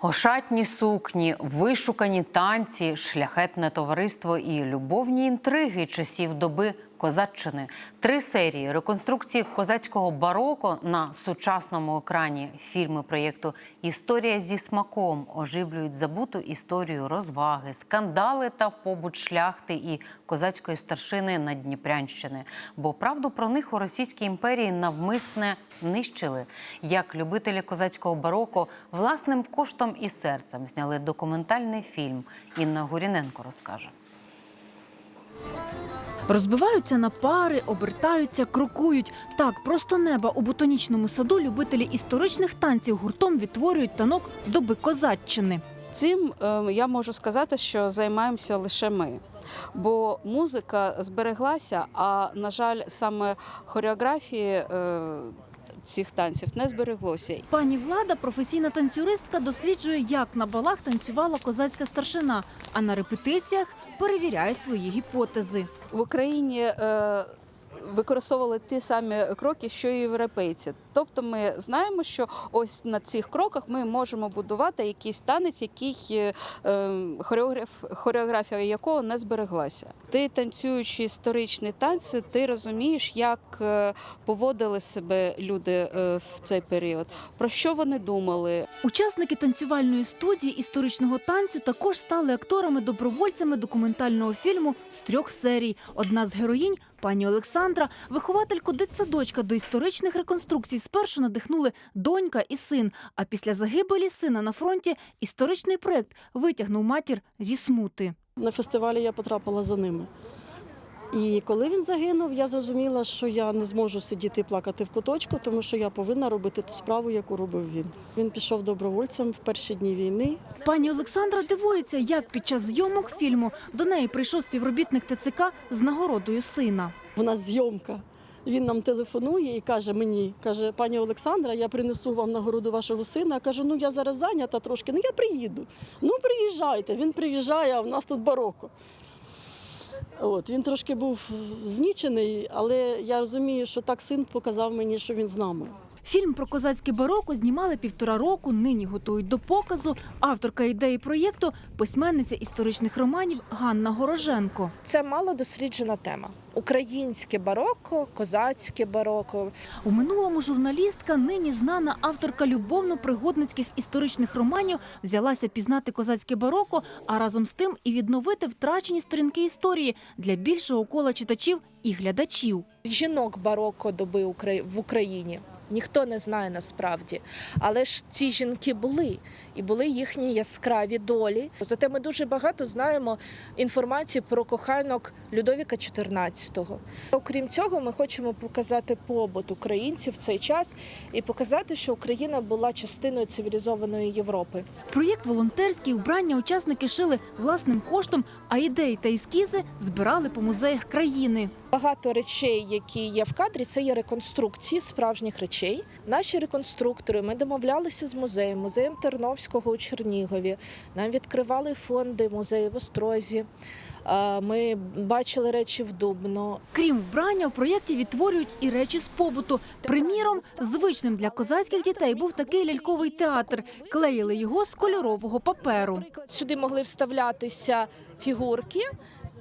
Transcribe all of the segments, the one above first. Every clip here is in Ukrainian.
Ошатні сукні, вишукані танці, шляхетне товариство і любовні інтриги часів доби козаччини. Три серії реконструкції козацького бароко на сучасному екрані. Фільми проєкту Історія зі смаком оживлюють забуту історію розваги, скандали та побут шляхти і козацької старшини на Дніпрянщини. Бо правду про них у Російській імперії навмисне нищили. Як любителі козацького бароко власним коштом і серцем зняли документальний фільм. Інна Гуріненко розкаже. Розбиваються на пари, обертаються, крокують. Так, просто неба у ботанічному саду любителі історичних танців гуртом відтворюють танок доби козаччини. Цим е, я можу сказати, що займаємося лише ми. Бо музика збереглася, а на жаль, саме хореографії е, цих танців не збереглося. Пані Влада, професійна танцюристка, досліджує, як на балах танцювала козацька старшина, а на репетиціях перевіряє свої гіпотези. В Україні е, використовували ті самі кроки, що і європейці. Тобто ми знаємо, що ось на цих кроках ми можемо будувати якийсь танець, який е, е, хореограф, хореографія якого не збереглася. Ти танцюючи історичні танці, ти розумієш, як е, поводили себе люди в цей період, про що вони думали, Учасники танцювальної студії історичного танцю також стали акторами-добровольцями документального фільму з трьох серій. Одна з героїнь, пані Олександра, виховательку дитсадочка до історичних реконструкцій спершу надихнули донька і син. А після загибелі сина на фронті історичний проект витягнув матір зі смути. На фестивалі я потрапила за ними. І коли він загинув, я зрозуміла, що я не зможу сидіти і плакати в куточку, тому що я повинна робити ту справу, яку робив він. Він пішов добровольцем в перші дні війни. Пані Олександра дивується, як під час зйомок фільму до неї прийшов співробітник ТЦК з нагородою сина. У нас зйомка. Він нам телефонує і каже мені, каже, пані Олександра, я принесу вам нагороду вашого сина. Я кажу, ну я зараз зайнята трошки, ну я приїду. Ну приїжджайте. Він приїжджає, а в нас тут бароко. От, він трошки був знічений, але я розумію, що так син показав мені, що він з нами. Фільм про козацьке бароко знімали півтора року. Нині готують до показу. Авторка ідеї проєкту письменниця історичних романів Ганна Гороженко. Це мало досліджена тема. Українське бароко, козацьке бароко. У минулому журналістка, нині знана авторка любовно-пригодницьких історичних романів, взялася пізнати козацьке бароко, а разом з тим і відновити втрачені сторінки історії для більшого кола читачів і глядачів. Жінок бароко доби в Україні. Ніхто не знає насправді, але ж ці жінки були і були їхні яскраві долі. Зате ми дуже багато знаємо інформації про коханок Людовіка XIV. Окрім цього, ми хочемо показати побут українців в цей час і показати, що Україна була частиною цивілізованої Європи. Проєкт волонтерський вбрання учасники шили власним коштом, а ідеї та ескізи збирали по музеях країни. Багато речей, які є в кадрі, це є реконструкції справжніх речей. Наші реконструктори ми домовлялися з музеєм, музеєм Терновського у Чернігові. Нам відкривали фонди музею в Острозі. Ми бачили речі в Дубно. Крім вбрання, у проєкті відтворюють і речі з побуту. Приміром, звичним для козацьких дітей був такий ляльковий театр. Клеїли його з кольорового паперу. Сюди могли вставлятися фігурки.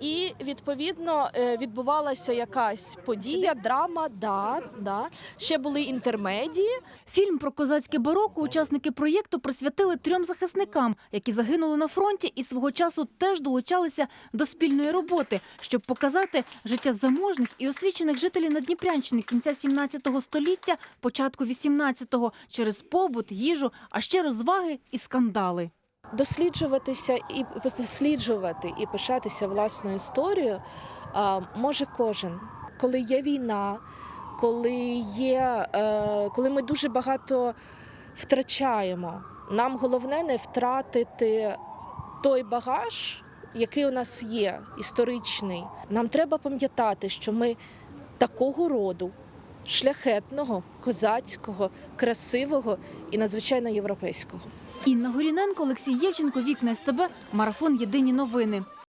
І відповідно е, відбувалася якась подія, драма, да, да. ще були інтермедії. Фільм про козацьке бароко учасники проєкту присвятили трьом захисникам, які загинули на фронті і свого часу теж долучалися до спільної роботи, щоб показати життя заможних і освічених жителів Надніпрянщини кінця 17 століття, початку 18-го, через побут, їжу, а ще розваги і скандали. Досліджуватися і досліджувати і пишатися власною історією може кожен, коли є війна, коли є, е, коли ми дуже багато втрачаємо. Нам головне не втратити той багаж, який у нас є, історичний. Нам треба пам'ятати, що ми такого роду. Шляхетного, козацького, красивого і надзвичайно європейського. Інна Горіненко, Олексій Євченко, Вікна СТБ, Марафон Єдині новини.